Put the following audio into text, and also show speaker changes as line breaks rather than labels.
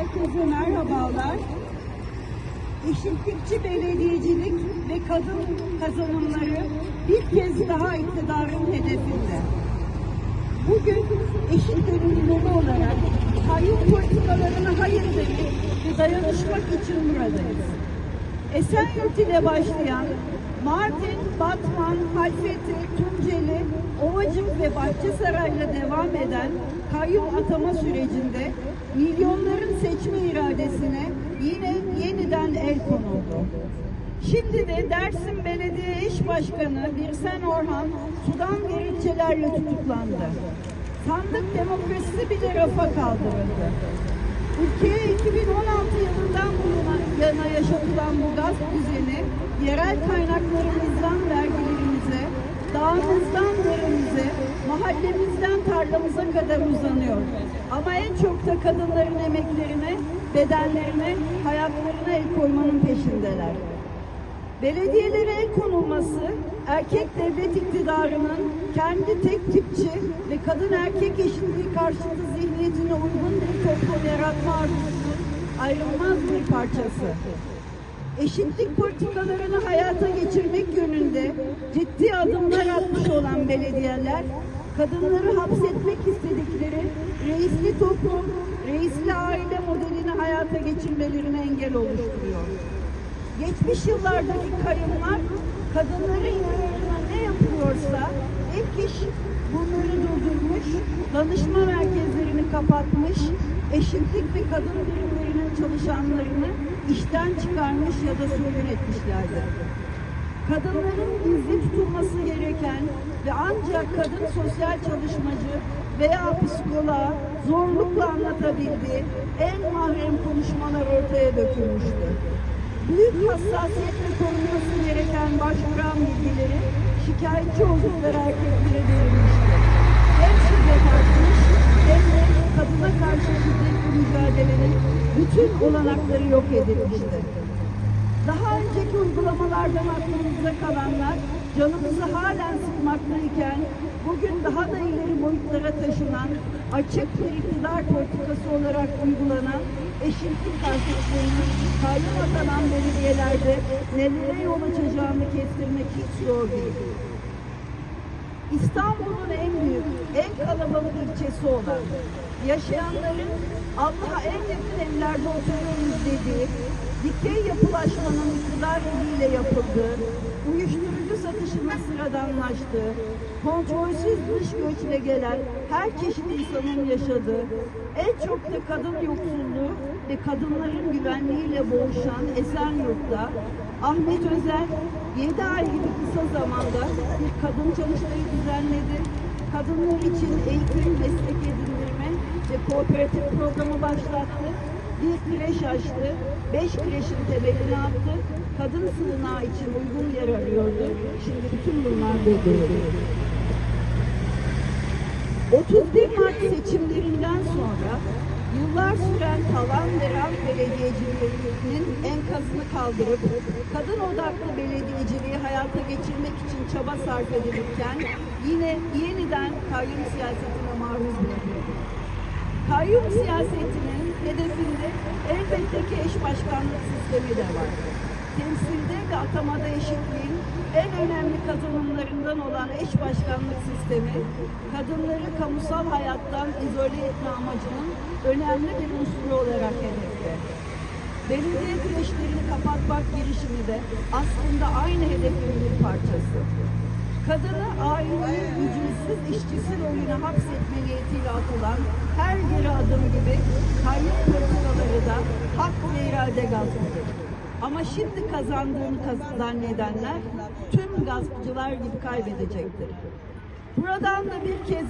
Herkese merhabalar. Eşitlikçi belediyecilik ve kadın kazanımları bir kez daha iktidarın hedefinde. Bugün eşit gönüllüleri olarak kayyum politikalarına hayır demek ve dayanışmak için buradayız. Esenyurt ile başlayan Mardin, Batman, Halfeti, Tunceli, Ovacık ve Bahçesaray'la devam eden kayyum atama sürecinde milyonların seçme iradesine yine yeniden el konuldu. Şimdi de Dersim Belediye Eş Başkanı Birsen Orhan sudan gerekçelerle tutuklandı. Sandık demokrasisi bile rafa kaldırıldı. Ülkeye 2016 yılından bu yana- yaşatılan bu gaz düzeni yerel kaynaklarımızdan vergilerimize, dağımızdan deremize, mahallemizden tarlamıza kadar uzanıyor. Ama en çok da kadınların emeklerine, bedenlerine, hayatlarına el koymanın peşindeler. Belediyelere el konulması, erkek devlet iktidarının kendi tek tipçi ve kadın erkek eşitliği karşıtı zihniyetine uygun bir toplum yaratma arzusunun ayrılmaz bir parçası. Eşitlik politikalarını hayata geçirmek yönünde ciddi adımlar atmış olan belediyeler, kadınları hapsetmek istedikleri reisli toplum, reisli aile modelini hayata geçirmelerine engel oluşturuyor. Geçmiş yıllardaki kayımlar kadınların yararına ne yapıyorsa ilk iş bunları durdurmuş, danışma merkezlerini kapatmış, eşitlik ve kadın birimlerinin çalışanlarını işten çıkarmış ya da sürgün etmişlerdir. Kadınların gizli tutulması gereken ve ancak kadın sosyal çalışmacı veya psikoloğa zorlukla anlatabildiği en mahrem konuşmalar ortaya dökülmüştür büyük hassasiyetle korunması gereken başvuran bilgileri şikayetçi oldukları erkeklere verilmiştir. Hem şiddet artmış bütün olanakları yok edilmiştir. Daha önceki uygulamalardan aklımızda kalanlar canımızı halen sıkmaktayken bugün daha da ileri boyutlara taşınan açık bir iktidar politikası olarak uygulanan eşitlik karşıtlığının kayyum atanan belediyelerde nelere yol açacağını kestirmek hiç zor değil. İstanbul'un en büyük, en kalabalık ilçesi olan, yaşayanların Allah'a en yakın evlerde oturuyoruz dediği, dikey yapılaşmanın iktidar eliyle yapıldığı, uyuşturucu satışının sıradanlaştığı, kontrolsüz dış göçle gelen her çeşit insanın yaşadığı, en çok da kadın yoksulluğu ve kadınların güvenliğiyle boğuşan Esenyurt'ta Ahmet Özel 7 ay gibi kısa zamanda bir kadın çalıştayı düzenledi. Kadınlar için eğitim, meslek edindirme ve kooperatif programı başlattı. Bir kreş açtı. Beş kreşin temelini attı. Kadın sığınağı için uygun yer arıyordu. Şimdi bütün bunlar durduruldu. 31 Mart seçimlerinden sonra yıllar süren talan ve rant belediyeciliğinin enkazını kaldırıp kadın odaklı belediyeciliği hayata geçirmek için çaba sarf edilirken yine yeniden kayyum siyasetine maruz bırakıldı. Kayyum siyasetinin hedefinde elbette ki eş başkanlık sistemi de var. Temsilde ve atamada eşitliğin en önemli kazanımlarından olan eş başkanlık sistemi, kadınları kamusal hayattan izole etme amacının önemli bir unsuru olarak hedefte. Belediye kreşlerini kapatmak girişimi de aslında aynı hedefin bir parçası. Kadını ailenin işçisi rolüne hapsetme niyetiyle atılan her geri adım gibi kayyum politikaları da hak ve irade gaspıdır. Ama şimdi kazandığını kaz- zannedenler tüm gaspçılar gibi kaybedecektir. Buradan da bir kez